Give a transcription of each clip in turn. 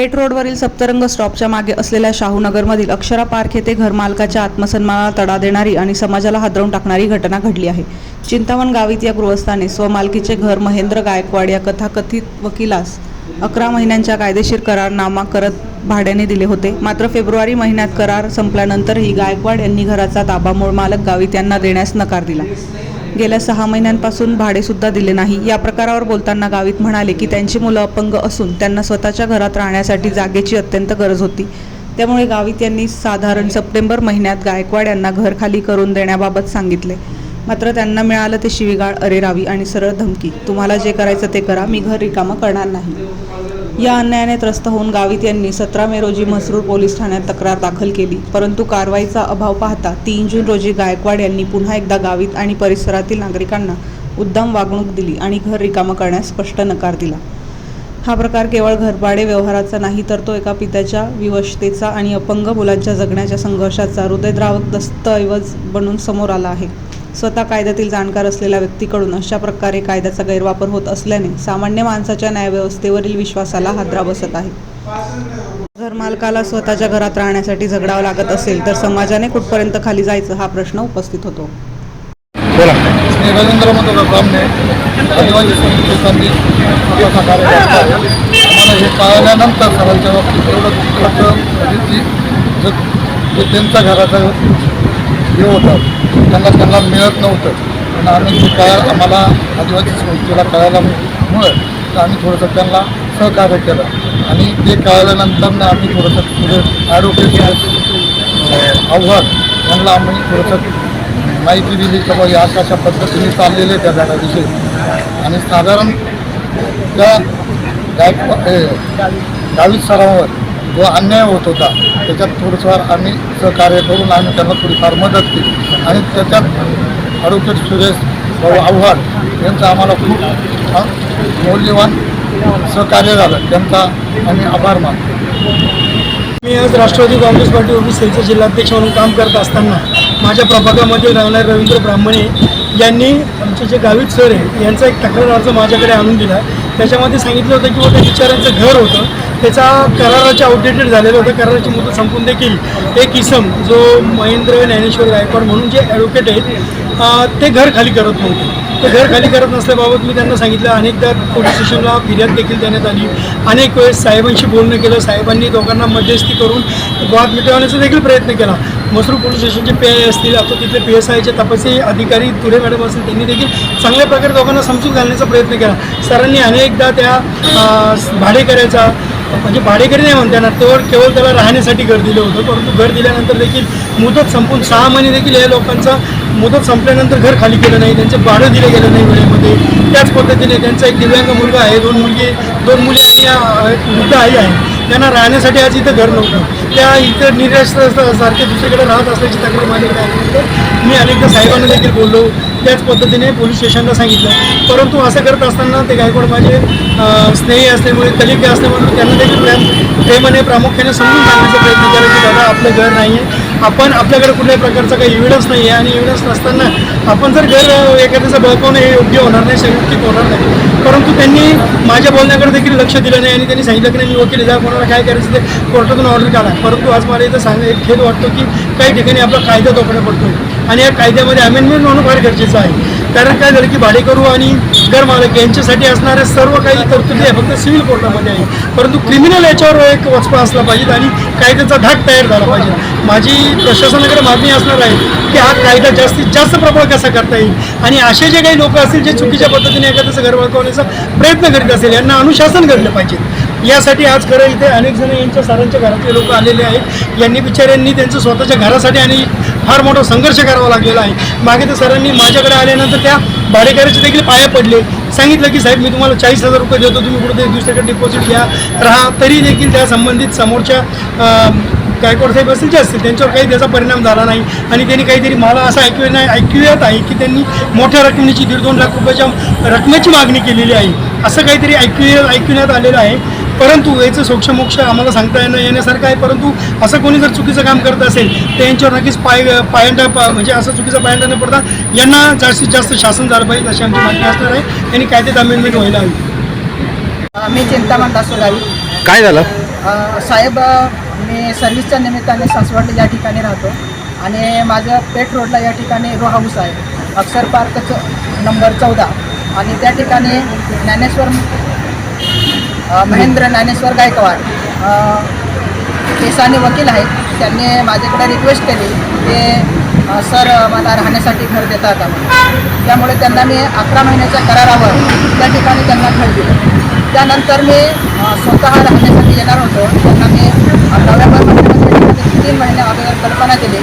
पेट रोडवरील सप्तरंग स्टॉपच्या मागे असलेल्या शाहूनगरमधील अक्षरा पार्क येथे घरमालकाच्या आत्मसन्मानाला तडा देणारी आणि समाजाला हादरवून टाकणारी घटना घडली आहे. चिंतावण गावित या गृहस्थाने स्वमालकीचे घर महेंद्र गायकवाड या कथाकथित वकिलास अकरा महिन्यांच्या कायदेशीर करारनामा करत भाड्याने दिले होते. मात्र फेब्रुवारी महिन्यात करार संपल्यानंतरही गायकवाड यांनी घराचा ताबा मूळ मालक गावित यांना देण्यास नकार दिला. गेल्या सहा महिन्यांपासून भाडेसुद्धा दिले नाही. या प्रकारावर बोलताना गावित म्हणाले की त्यांची मुलं अपंग असून त्यांना स्वतःच्या घरात राहण्यासाठी जागेची अत्यंत गरज होती. त्यामुळे गावित यांनी साधारण सप्टेंबर महिन्यात गायकवाड यांना घर खाली करून देण्याबाबत सांगितले. मात्र त्यांना मिळालं ते शिवीगाळ अरेरावी आणि सरळ धमकी. तुम्हाला जे करायचं ते करा मी घर रिकामं करणार नाही. या अन्यायाने त्रस्त होऊन गावित यांनी सतरा मे रोजी म्हसरूळ पोलीस ठाण्यात तक्रार दाखल केली. परंतु कारवाईचा अभाव पाहता तीन जून रोजी गायकवाड यांनी पुन्हा एकदा गावित आणि परिसरातील नागरिकांना उद्दाम वागणूक दिली आणि घर रिकामं करण्यास स्पष्ट नकार दिला. हा प्रकार केवळ घरभाडे व्यवहाराचा नाही तर तो एका पित्याच्या विवशतेचा आणि अपंग मुलांच्या जगण्याच्या संघर्षाचा हृदयद्रावक दस्तऐवज बनून समोर आला आहे. स्वतः कायद्यातील जाणकार असलेल्या व्यक्तीकडून अशा प्रकारे कायद्याचा गैरवापर होत असल्याने सामान्य माणसाच्या न्यायव्यवस्थेवरील विश्वासाला हादरा बसत आहे. घरमालकाला स्वतःच्या घरात राहण्यासाठी झगडावं लागत असेल तर समाजाने कुठपर्यंत खाली जायचं हा प्रश्न उपस्थित होतो. बोला. हे सरांच्या बाबतीत घराचं हे होतं त्यांना त्यांना मिळत नव्हतं. पण आम्ही ते काय आम्हाला आदिवासी संस्थेला कळाल्यामुळं तर आम्ही थोडंसं त्यांना सहकार्य केलं. आणि ते कळल्यानंतर आम्ही थोडंसं म्हणजे पुढे ॲडव्होकेट आव्हान त्यांना आम्ही थोडंसं माहिती दिली की बाबा या अशा पद्धतीने चाललेले त्या झाडाविषयी. आणि साधारण त्या गायकवा हे, सरावर जो अन्याय होत होता. त्याच्यात थोडंफार आम्ही सहकार्य करून आम्ही त्यांना थोडीफार मदत केली. आणि त्याच्यात ॲडव्होकेट सुरेश भाऊ आव्हाड यांचं आम्हाला खूप मौल्यवान सहकार्य झालं. त्यांचा आम्ही आभार मानतो. मी आज राष्ट्रवादी काँग्रेस पार्टी ओबीसीचे जिल्हाध्यक्ष म्हणून काम करत असताना माझ्या प्रभागामध्ये राहणारे रवींद्र ब्राह्मणे यांनी आमचे जे गावित सर आहे यांचा एक तक्रार अर्ज माझ्याकडे आणून दिला. त्याच्यामध्ये सांगितलं होतं की त्या बिचाऱ्यांचं घर होतं. त्याचा कराराचे आउटडेटेड झालेलं होतं. कराराची मुदत संपून देखील एक इसम जो महेंद्र ज्ञानेश्वर गायकवाड म्हणून जे ॲडव्होकेट आहेत ते घर खाली करत नव्हते. तो घर खाली करत नसल्याबाबत मी त्यांना सांगितलं. अनेकदा पोलीस स्टेशनला फिर्याद देखील देण्यात आली. अनेक वेळेस साहेबांशी बोलणं केलं. साहेबांनी दोघांना मध्यस्थी करून वाद मिटवण्याचा देखील प्रयत्न केला. मसरूळ पोलीस स्टेशनचे पी आय असतील आता तिथले पी एस आयचे तपासी अधिकारी तुरे मॅडम असतील त्यांनी देखील चांगल्या प्रकारे दोघांना समजून घालण्याचा प्रयत्न केला. सरांनी अनेकदा त्या भाडेकऱ्याचा म्हणजे भाडेकरी नाही म्हणता येणार तर केवळ त्याला राहण्यासाठी घर दिलं होतं परंतु घर दिल्यानंतर देखील मुदत संपून सहा महिने देखील या लोकांचा मुदत संपल्यानंतर घर खाली केलं नाही त्यांचे भाडं दिलं गेलं नाही वेळेमध्ये. त्याच पद्धतीने त्यांचा एक दिव्यांग मुलगा आहे दोन मुलगी दोन मुली आणि वृद्ध आई आहे. त्यांना राहण्यासाठी आज इथं घर नव्हतं. त्या इथं निराश्रासारखे दुसरीकडे राहत असल्याची तक्रार माझ्याकडे आल्यानंतर मी अनेकदा साहेबांना देखील बोललो. त्याच पद्धतीने पोलीस स्टेशनला सांगितलं. परंतु असं करत असताना ते गायकवाड माझे स्नेही असल्यामुळे कलिक असल्यामुळे त्यांना देखील प्रेम प्रेमाने प्रामुख्याने समजून सांगण्याचा प्रयत्न केला की दादा आपलं घर नाही आहे आपण आपल्याकडे कुठल्याही प्रकारचा काही इव्हिडन्स नाही आहे आणि इव्हिडन्स नसताना आपण जर घर एखाद्याचं बळकवणं हे योग्य होणार नाही संयुक्तिक होणार नाही. परंतु त्यांनी माझ्या बोलण्याकडे देखील लक्ष दिलं नाही आणि त्यांनी सांगितलं की नाही मी वकील जा कोणाला काय करायचं ते कोर्टातून ऑर्डर काढा. परंतु आज मला इथं सांग एक खेद वाटतो की काही ठिकाणी आपला कायदा तोकडा पडतो आणि या कायद्यामध्ये अमेंडमेंट होणं फार गरजेचं आहे. कारण काय झालं की भाडेकरू आणि रोजगार मालक यांच्यासाठी असणारे सर्व काही तरतुदी आहे. फक्त सिव्हिल कोर्टामध्ये आहे. परंतु क्रिमिनल याच्यावर एक वचपा असला पाहिजे आणि कायद्याचा धाक तयार झाला पाहिजे. माझी प्रशासनाकडे मागणी असणार आहे की हा कायदा जास्तीत जास्त प्रबळ कसा करता येईल? आणि असे जे काही लोक असतील जे चुकीच्या पद्धतीने एखाद्याचं घर वळकवण्याचा प्रयत्न करीत असेल यांना अनुशासन घडलं पाहिजे. यासाठी आज खरं इथे अनेक जण यांच्या सरांच्या घरातले लोक आलेले आहेत. यांनी बिचाऱ्यांनी त्यांचं स्वतःच्या घरासाठी आणि फार मोठा संघर्ष करावा लागलेला आहे. मागे तर सरांनी माझ्याकडे आल्यानंतर त्या भाडेकऱ्याचे देखील पाया पडले. सांगितलं की साहेब मी तुम्हाला चाळीस हजार रुपये देतो. तुम्ही कुठे दुसऱ्याकडे डिपॉझिट घ्या. राहा तरी देखील त्या संबंधित समोरच्या गायकवाड साहेब असतील जे असतील त्यांच्यावर काही त्याचा परिणाम झाला नाही. आणि त्यांनी काहीतरी मला असं ऐकू नाही ऐकूयात आहे की त्यांनी मोठ्या रकमेची दीड दोन लाख रुपयाच्या रकमेची मागणी केलेली आहे. असं काहीतरी ऐकू ऐकण्यात आलेलं आहे. परंतु याचं सोक्षमोक्ष आम्हाला सांगता येणं येण्यासारखं आहे परंतु असं कोणी जर चुकीचं काम करत असेल तर यांच्यावर नक्कीच पाय पायंडा पा- म्हणजे असं चुकीचं पायंडा न पडता यांना जास्तीत जास्त शासन झालं पाहिजे अशी आमची मागणी असणार आहे. यांनी कायद्यात अमेंडमेंट व्हायला हवी मी चिंतामण दासोगावी काय झालं? साहेब मी सर्व्हिसच्या निमित्ताने सासवड या ठिकाणी राहतो आणि माझं पेठ रोडला या ठिकाणी रो हाऊस आहे अक्षर पार्कचं नंबर चौदा. आणि त्या ठिकाणी ज्ञानेश्वर महेंद्र ज्ञानेश्वर गायकवाड. केसाने वकील आहेत. त्यांनी माझ्याकडे रिक्वेस्ट केली. की सर मला राहण्यासाठी घर देता का? त्यामुळे त्यांना मी अकरा महिन्याच्या करारावर त्या ठिकाणी त्यांना घर दिलं. त्यानंतर मी स्वतः राहण्यासाठी येणार होतो. त्यांना मी अ, महिन्यामध्ये तीन महिने अगोदर कल्पना केली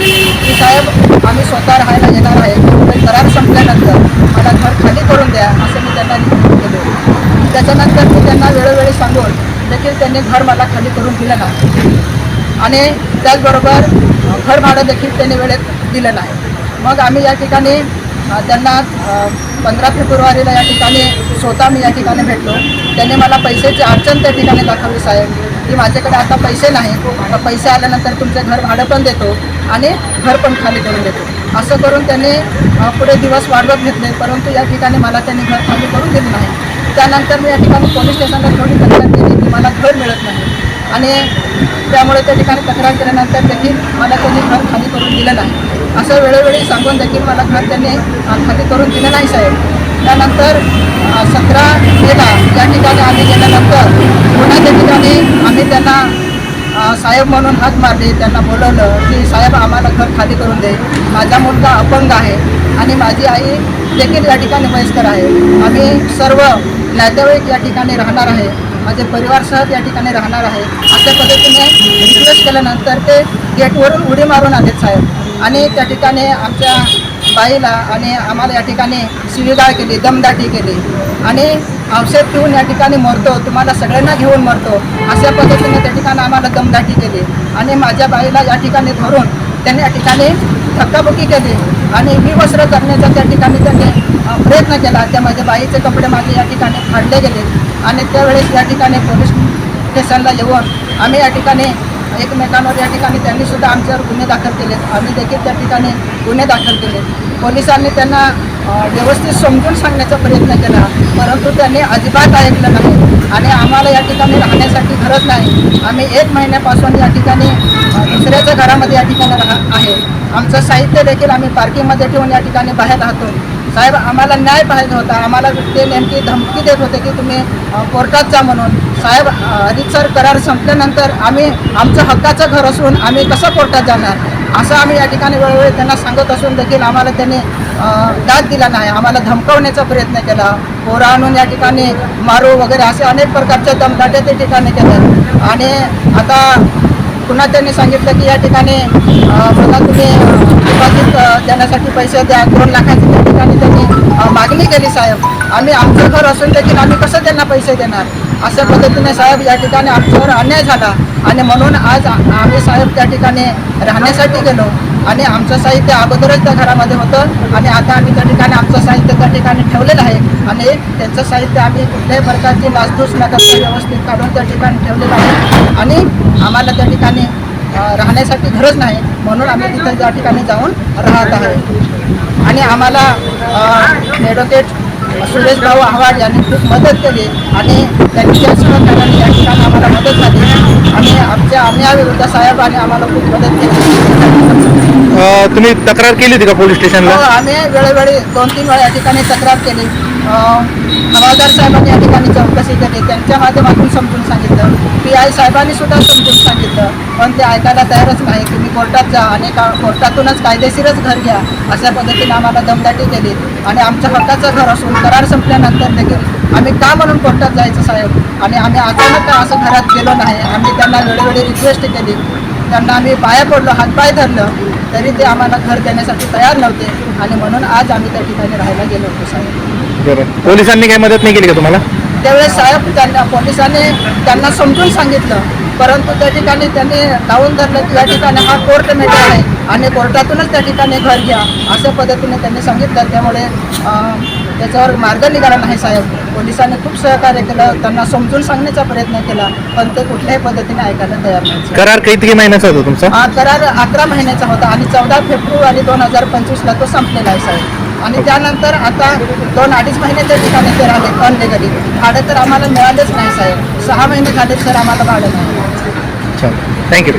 की साहेब आम्ही स्वतः राहायला येणार आहे. पण करार संपल्यानंतर मला घर खाली करून द्या. असं मी त्यांना त्याच्यानंतर मी त्यांना वेळोवेळी सांगून देखील त्यांनी घर मला खाली करून दिलं नाही. आणि त्याचबरोबर घर भाडं देखील त्यांनी वेळेत दिलं नाही. मग आम्ही या ठिकाणी त्यांना पंधरा फेब्रुवारीला या ठिकाणी स्वतः मी या ठिकाणी भेटलो. त्यांनी मला पैशाची अडचण त्या ठिकाणी दाखवली साहेब की माझ्याकडे आता पैसे नाही. आता पैसे आल्यानंतर तुमचं घर भाडं पण देतो आणि घर पण खाली करून देतो. असं करून त्यांनी पुढे दिवस वाढवत घेतले परंतु या ठिकाणी मला त्यांनी घर खाली करून दिलं नाही. त्यानंतर मी या ठिकाणी पोलीस स्टेशनला थोडी तक्रार केली की मला घर मिळत नाही. आणि त्यामुळे त्या ठिकाणी तक्रार केल्यानंतर देखील मला त्यांनी घर खाली करून दिलं नाही. असं वेळोवेळी सांगून देखील मला घर त्यांनी खाली करून दिलं नाही साहेब. त्यानंतर सतरा मेला या ठिकाणी आम्ही गेल्यानंतर पुन्हा त्या ठिकाणी आम्ही त्यांना साहेब म्हणून हात मारले. त्यांना बोलवलं की साहेब आम्हाला घर खाली करून दे. माझा मुलगा अपंग आहे आणि माझी आई देखील या ठिकाणी वयस्कर आहे. आम्ही सर्व नातेवाईक या ठिकाणी राहणार आहे माझे परिवारसह या ठिकाणी राहणार आहे. अशा पद्धतीने रिक्वेस्ट केल्यानंतर ते गेटवरून उडी मारून आलेत साहेब. आणि त्या ठिकाणी आमच्या बाईला आणि आम्हाला या ठिकाणी शिवीगाळ केली दमदाटी केली. आणि औषध पिऊन या ठिकाणी मरतो तुम्हाला सगळ्यांना घेऊन मरतो. अशा पद्धतीने त्या ठिकाणी आम्हाला दमदाटी केली. आणि माझ्या बाईला या ठिकाणी धरून त्यांनी या ठिकाणी धक्काबुक्की केली. आणि विवस्त्र करण्याचा त्या ठिकाणी त्यांनी प्रयत्न केला. त्या माझ्या बाईचे कपडे माझे या ठिकाणी फाडले गेले. आणि त्यावेळेस या ठिकाणी पोलीस स्टेशनला येऊन आम्ही या ठिकाणी एकमेकांवर या ठिकाणी त्यांनी सुद्धा आमच्यावर गुन्हे दाखल केले. आम्ही देखील त्या ठिकाणी गुन्हे दाखल केले. पोलिसांनी त्यांना व्यवस्थित समजून सांगण्याचा प्रयत्न केला. परंतु त्यांनी अजिबात ऐकलं नाही. आणि आम्हाला या ठिकाणी राहण्यासाठी गरज नाही. आम्ही एक महिन्यापासून या ठिकाणी दुसऱ्याच्या घरामध्ये या ठिकाणी राहा आहे. आमचं साहित्य देखील आम्ही पार्किंगमध्ये ठेवून या ठिकाणी बाहेर राहतो साहेब आम्हाला न्याय पाहिजे होता. आम्हाला ते नेमकी धमकी देत होते की तुम्ही कोर्टात जा म्हणून. साहेब रितसर करार संपल्यानंतर आम्ही आमचं हक्काचं घर असून आम्ही कसं कोर्टात जाणार? असं आम्ही या ठिकाणी वेळोवेळी त्यांना सांगत असून देखील आम्हाला त्यांनी दाद दिला नाही. आम्हाला धमकवण्याचा प्रयत्न केला. पोरा आणून या ठिकाणी मारू वगैरे असे अनेक प्रकारच्या दमदाटे त्या ठिकाणी केले. आणि आता पुन्हा त्यांनी सांगितलं की या ठिकाणी मला तुम्ही डिपॉझिट देण्यासाठी पैसे द्या. दोन लाखाची त्या ठिकाणी त्यांनी मागणी केली साहेब. आम्ही आमचं घर असून देखील आम्ही कसं त्यांना पैसे देणार? अशा पद्धतीने साहेब या ठिकाणी आमच्यावर अन्याय झाला. आणि म्हणून आज आम्ही साहेब त्या ठिकाणी राहण्यासाठी गेलो. आणि आमचं साहित्य अगोदरच त्या घरामध्ये होतं आणि आता आम्ही त्या ठिकाणी आमचं साहित्य त्या ठिकाणी ठेवलेलं आहे. आणि त्यांचं साहित्य आम्ही कुठल्याही प्रकारची नासधूस न करता व्यवस्थित काढून त्या ठिकाणी ठेवलेलं आहे. आणि आम्हाला त्या ठिकाणी राहण्यासाठी घरच नाही. म्हणून आम्ही तिथं त्या ठिकाणी जाऊन राहत आहे. आणि आम्हाला ॲडव्होकेट सुरेश भाऊ आव्हाड यांनी खूप मदत केली आणि त्यांच्या सहकार्याने या ठिकाणी आम्हाला मदत झाली. आणि आमच्या आम्ही विरुद्ध साहेबांनी आम्हाला खूप मदत केली. तुम्ही तक्रार केली होती का पोलीस हो स्टेशनला आम्ही वेळोवेळी दोन तीन वेळा या ठिकाणी तक्रार केली. अं, हवालदार साहेबांनी या ठिकाणी चौकशी केली. त्यांच्या माध्यमातून समजून सांगितलं. पी आय साहेबांनी सुद्धा समजून सांगितलं. पण ते ऐकायला तयारच नाही. तुम्ही कोर्टात जा आणि का कोर्टातूनच कायदेशीरच घर घ्या. अशा पद्धतीने आम्हाला दमदाटी केली. आणि आमचं हक्काचं घर असून करार संपल्यानंतर देखील आम्ही का म्हणून कोर्टात जायचं साहेब? आणि आम्ही अचानक का असं घरात गेलो नाही? आम्ही त्यांना वेळोवेळी रिक्वेस्ट केली. त्यांना आम्ही पाया पडलो हातपाय धरलं तरी ते आम्हाला घर देण्यासाठी तयार नव्हते. आणि म्हणून आज आम्ही त्या ठिकाणी राहायला गेलो होतो साहेब. बरं. पोलिसांनी काही मदत नाही केली का तुम्हाला? त्यावेळेस साहेब त्यांना पोलिसांनी त्यांना समजून सांगितलं. परंतु त्या ठिकाणी त्यांनी लावून धरलं की या ठिकाणी हा कोर्ट मॅटर आहे. आणि कोर्टातूनच त्या ठिकाणी घर घ्या अशा पद्धतीने त्यांनी सांगितलं. त्यामुळे त्याच्यावर मार्ग निघाला नाही साहेब. पोलिसांनी खूप सहकार्य केलं. त्यांना समजून सांगण्याचा प्रयत्न केला पण ते कुठल्याही पद्धतीने ऐकायला तयार नाही करार किती महिन्याचा होता तुमचा? हा करार अकरा महिन्याचा होता आणि चौदा फेब्रुवारी दोन हजार पंचवीसला तो संपलेला आहे साहेब. आणि त्यानंतर आता दोन अडीच महिन्याच्या ठिकाणी ते राहिले अनलिगली भाडं तर आम्हाला मिळालंच नाही साहेब. सहा महिने झाले तर आम्हाला भाडं नाही. थँक्यू